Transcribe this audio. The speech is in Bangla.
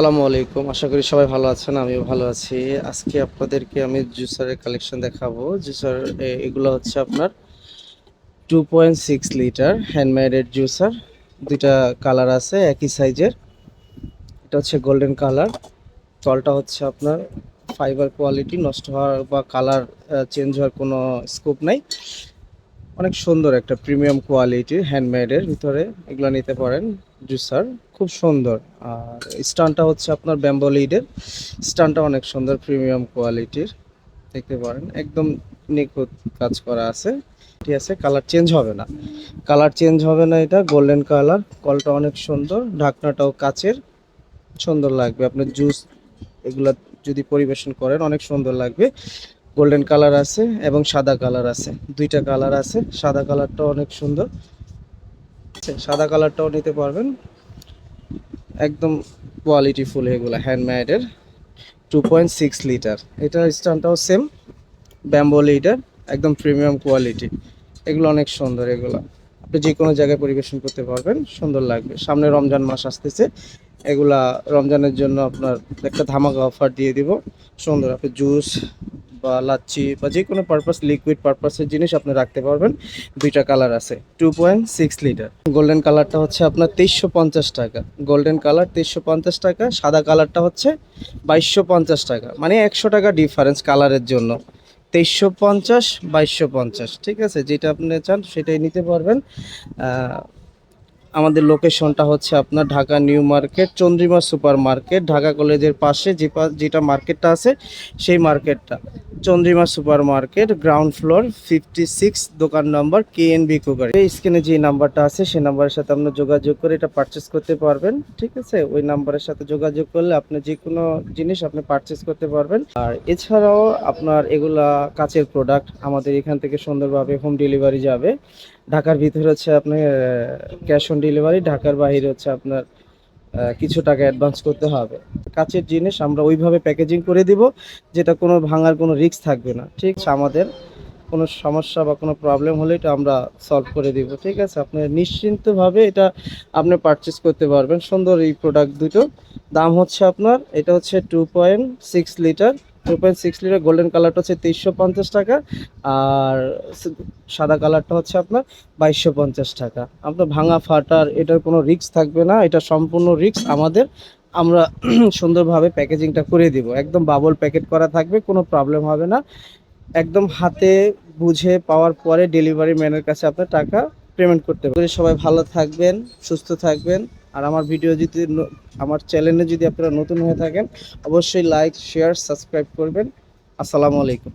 আসসালামু আলাইকুম। আশা করি সবাই ভালো আছেন, আমিও ভালো আছি। আজকে আপনাদেরকে আমি জুসারের কালেকশন দেখাবো। জুসার এগুলো হচ্ছে আপনার টু পয়েন্ট সিক্স লিটার হ্যান্ডমেডের জুসার। দুইটা কালার আছে, একই সাইজের এটা হচ্ছে গোল্ডেন কালার তলটা হচ্ছে আপনার ফাইবার কোয়ালিটি নষ্ট হওয়ার বা কালার চেঞ্জ হওয়ার কোনো স্কোপ নাই। অনেক সুন্দর একটা প্রিমিয়াম কোয়ালিটির হ্যান্ডমেডের ভিতরে এগুলো নিতে পারেন, জুসার। খুব সুন্দর। আর স্টানটা হচ্ছে আপনার ব্যাম্বো লিডের। স্টানটা অনেক সুন্দর প্রিমিয়াম কোয়ালিটির দেখতে পারেন, একদম নিখুঁত কাজ করা আছে। ঠিক আছে কালার চেঞ্জ হবে না। কালার চেঞ্জ হবে না এটা গোল্ডেন কালার কলটা অনেক সুন্দর, ঢাকনাটাও কাচের। সুন্দর লাগবে। আপনার জুস এগুলা যদি পরিবেশন করেন, অনেক সুন্দর লাগবে। গোল্ডেন কালার আছে এবং সাদা কালার আছে। দুইটা কালার আছে। সাদা কালারটা অনেক সুন্দর। সাদা কালারটাও নিতে পারবেন। একদম কোয়ালিটি ফুল এগুলো হ্যান্ডমেডের টু পয়েন্ট সিক্স লিটার এটা স্ট্যান্ডটাও সেম ব্যাম্বো লিটার একদম প্রিমিয়াম কোয়ালিটি এগুলো অনেক সুন্দর এগুলো। আপনি যে কোনো জায়গায় পরিবেশন করতে পারবেন, সুন্দর লাগবে। সামনে রমজান মাস আসতেছে। এগুলা রমজানের জন্য আপনার একটা ধামাকা অফার দিয়ে দিব। সুন্দর, আপনি জুস বা লাচ্ছি বা যে কোনো পারপাস লিকুইড পারপাসের জিনিস আপনি রাখতে পারবেন। দুইটা কালার আছে two point six litre golden কালারটা হচ্ছে আপনার তেইশশো পঞ্চাশ টাকা। গোল্ডেন কালার তেইশশো পঞ্চাশ টাকা, সাদা কালারটা হচ্ছে বাইশশো পঞ্চাশ টাকা। মানে একশো টাকা ডিফারেন্স কালারের জন্য। তেইশশো পঞ্চাশ, বাইশশো পঞ্চাশ, ঠিক আছে? যেটা আপনি চান সেটাই নিতে পারবেন। আমাদের লোকেশনটা হচ্ছে আপনার Dhaka new market, Chandrima super market Dhaka কলেজের পাশে যে যেটা মার্কেটটা আছে, সেই মার্কেটটা। Chandrima super market ground floor fifty six দোকান নম্বর কে এন বি কুকারি এই স্ক্রিনে যে নাম্বারটা আছে সেই নাম্বারের সাথে আপনি যোগাযোগ করে এটা পারচেস করতে পারবেন, ঠিক আছে? ওই নাম্বারের সাথে যোগাযোগ করলে আপনি যে কোনো জিনিস আপনি পারচেস করতে পারবেন। আর এছাড়াও আপনার এগুলা কাচের প্রোডাক্ট আমাদের এখান থেকে সুন্দরভাবে হোম ডেলিভারি যাবে। ঢাকার ভিতরে হচ্ছে আপনার ক্যাশ অন ডেলিভারি ঢাকার বাইরে হচ্ছে আপনার কিছু টাকা অ্যাডভান্স করতে হবে। কাছের জিনিস আমরা ওইভাবে প্যাকেজিং করে দিব, যেটা কোনো ভাঙার কোনো রিস্ক থাকবে না, ঠিক আছে? আমাদের কোনো সমস্যা বা কোনো প্রবলেম হলে এটা আমরা সলভ করে দিব, ঠিক আছে? আপনি নিশ্চিন্তভাবে এটা আপনি পারচেস করতে পারবেন। সুন্দর এই প্রোডাক্ট দুটো। দাম হচ্ছে আপনার, এটা হচ্ছে two point six litre two point six litre golden কালারটা হচ্ছে তেইশশো পঞ্চাশ টাকা আর সাদা কালারটা হচ্ছে আপনার বাইশশো পঞ্চাশ টাকা। আপনার ভাঙা ফাটার এটার কোনো রিস্ক থাকবে না, এটা সম্পূর্ণ রিস্ক আমাদের। আমরা সুন্দরভাবে প্যাকেজিংটা করে দিব। একদম বাবল প্যাকেট করা থাকবে, কোনো প্রবলেম হবে না। একদম হাতে বুঝে পাওয়ার পরে ডেলিভারি ম্যানের কাছে আপনার টাকা পেমেন্ট করতে পারবেন। সবাই ভালো থাকবেন, সুস্থ থাকবেন। আর আমার ভিডিও যদি আমার চ্যানেলে যদি আপনারা নতুন হয়ে থাকেন, অবশ্যই লাইক শেয়ার সাবস্ক্রাইব করবেন। আসসালামু আলাইকুম।